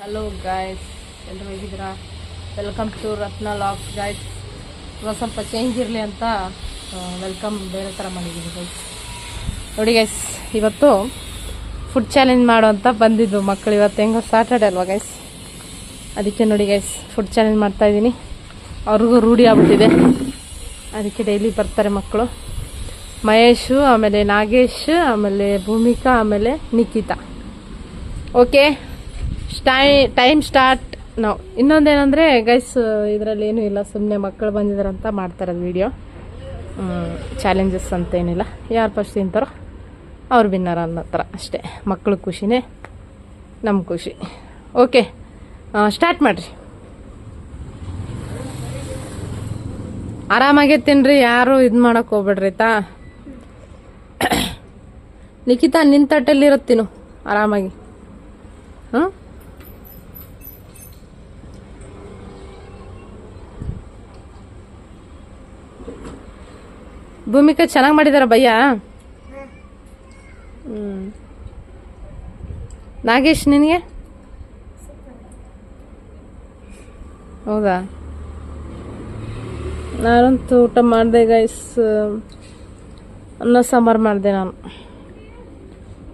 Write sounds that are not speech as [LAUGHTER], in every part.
Hello guys ಎಲ್ಲರೂ ಹೇಗಿದ್ದೀರಾ? Welcome to Ratna locks guys ಇವಾಗ ಸ್ವಲ್ಪ ಚೇಂಜ್ ಇರಲಿ ಅಂತ ವೆಲ್ಕಮ್ ಬೇರೆ ಥರ ಮಾಡಿದ್ದೀನಿ ಗೈಸ್ ನೋಡಿ ಗೈಸ್ ಇವತ್ತು ಫುಡ್ ಚಾಲೆಂಜ್ ಮಾಡೋ ಅಂತ ಬಂದಿದ್ದು ಮಕ್ಕಳು ಇವತ್ತು ಹೆಂಗೋ ಸ್ಯಾಟರ್ಡೆ ಅಲ್ವಾ ಗೈಸ್ ಅದಕ್ಕೆ ನೋಡಿ ಗೈಸ್ ಫುಡ್ ಚಾಲೆಂಜ್ ಮಾಡ್ತಾಯಿದ್ದೀನಿ ಅವ್ರಿಗೂ ರೂಢಿ ಆಗ್ಬಿಟ್ಟಿದೆ. ಅದಕ್ಕೆ ಡೈಲಿ ಬರ್ತಾರೆ ಮಕ್ಕಳು ಮಹೇಶು, ಆಮೇಲೆ ನಾಗೇಶ್, ಆಮೇಲೆ ಭೂಮಿಕಾ, ಆಮೇಲೆ ನಿಖಿತಾ ಓಕೆ ಟೈಮ್ ಸ್ಟಾರ್ಟ್ ನಾವು ಇನ್ನೊಂದೇನೆಂದರೆ ಗೈಸ್ ಇದರಲ್ಲಿ ಏನೂ ಇಲ್ಲ ಸುಮ್ಮನೆ ಮಕ್ಕಳು ಅಂತ ಮಾಡ್ತಾರೆ ವಿಡಿಯೋ ಚಾಲೆಂಜಸ್ ಅಂತ ಏನಿಲ್ಲ. ಯಾರು ಫಸ್ಟ್ ತಿಂತಾರೋ ಅವ್ರು ವಿನ್ನರ್ ಅನ್ನೋ ಥರ ಅಷ್ಟೇ. ಮಕ್ಕಳು ಖುಷಿನೇ ನಮ್ಮ ಖುಷಿ. ಓಕೆ ಸ್ಟಾರ್ಟ್ ಮಾಡಿರಿ. ಆರಾಮಾಗೆ ತಿನ್ರಿ, ಯಾರು ಇದು ಮಾಡೋಕೆ ಹೋಗ್ಬೇಡ್ರಿ ತಾ [COUGHS] ನಿಖಿತಾ ನಿನ್ನ ತಟ್ಟೆಲ್ಲಿರುತ್ತೆ ತಿನ್ನು, ಆರಾಮಾಗಿ. ಭೂಮಿಕಾ ಚೆನ್ನಾಗಿ ಮಾಡಿದಾರ ಭಯ್ಯ? ಹ್ಞೂ ನಾಗೇಶ್, ನಿನಗೆ? ಹೌದಾ? ನಾನಂತೂ ಊಟ ಮಾಡಿದೆ ಗೈಸ್ ಅನ್ನ ಸಾಂಬಾರು ಮಾಡಿದೆ ನಾನು.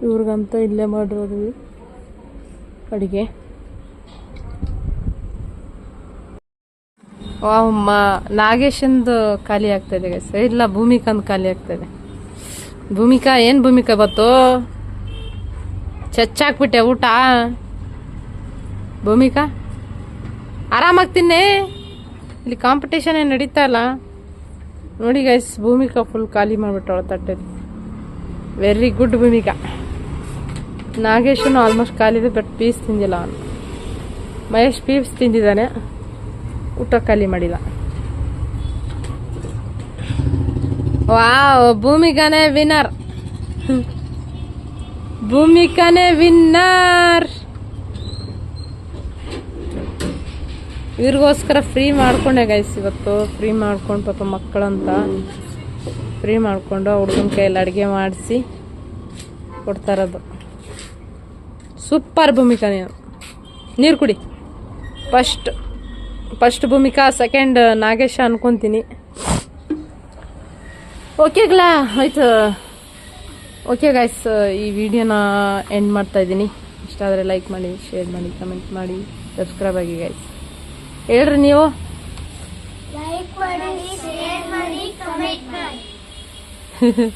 ಇವ್ರಿಗಂತೂ ಇಲ್ಲೇ ಮಾಡಿರೋದು ಅಡುಗೆ ವಾವ್ ಮ ನಾಗೇಶಂದು ಖಾಲಿ ಆಗ್ತಾಯಿದೆ ಗೈಸ್ ಇಲ್ಲ, ಭೂಮಿಕಂದು ಖಾಲಿ ಆಗ್ತಾಯಿದೆ ಭೂಮಿಕಾ, ಏನು ಭೂಮಿಕಾ ಬತ್ತು ಚಚ್ಚಾಕ್ಬಿಟ್ಟೆ ಊಟ. ಭೂಮಿಕಾ? ಆರಾಮಾಗಿ ತಿನ್ನೆ? ಇಲ್ಲಿ ಕಾಂಪಿಟೇಷನ್ ಏನು ನಡೀತಾ ಇಲ್ಲ? ನೋಡಿ ಗೈಸ್ ಭೂಮಿಕಾ ಫುಲ್ ಖಾಲಿ ಮಾಡಿಬಿಟ್ಟವಳ ತಟ್ಟೆಲಿ. Very good Bhoomika. ನಾಗೇಶನು ಆಲ್ಮೋಸ್ಟ್ ಖಾಲಿದೆ ಬಟ್ ಪೀಸ್ ತಿಂದಿಲ್ಲ ಅವನು. ಮಹೇಶ್ ಪೀಸ್ ತಿಂದಿದ್ದಾನೆ. ಊಟ ಖಾಲಿ ಮಾಡಿಲ್ಲ. ವಾವ್, ಭೂಮಿಕಾನೇ ವಿನ್ನರ್. ಭೂಮಿಕಾನೇ ವಿನ್ನರ್. ಇವ್ರಿಗೋಸ್ಕರ ಫ್ರೀ ಮಾಡ್ಕೊಂಡೆ ಗೈಸ್ ಇವತ್ತು. ಫ್ರೀ ಮಾಡ್ಕೊಂಡು ಪಾಪ ಮಕ್ಕಳಂತ. ಫ್ರೀ ಮಾಡಿಕೊಂಡು ಹುಡುಗನ ಕೈಯಲ್ಲಿ ಅಡುಗೆ ಮಾಡಿಸಿ ಕೊಡ್ತಾರದು ಸೂಪರ್ ಭೂಮಿಕಾ ನೀರು ಕುಡಿ. First. First Bhoomika second Nagesha ಅನ್ಕೊತೀನಿ. ಓಕೆಗ್ಲಾ ಆಯ್ತು. ಓಕೆ ಗಾಯ್ಸ್ ಈ ವಿಡಿಯೋನ ಎಂಡ್ ಮಾಡ್ತಾ ಇದ್ದೀನಿ. ಇಷ್ಟ ಆದರೆ ಲೈಕ್ ಮಾಡಿ ಶೇರ್ ಮಾಡಿ ಕಮೆಂಟ್ ಮಾಡಿ ಸಬ್ಸ್ಕ್ರೈಬ್ ಆಗಿ ಗಾಯ್ಸ್ ಹೇಳ್ರಿ ನೀವು. ಲೈಕ್ ಮಾಡಿ ಶೇರ್ ಮಾಡಿ ಕಮೆಂಟ್ ಮಾಡಿ. [LAUGHS]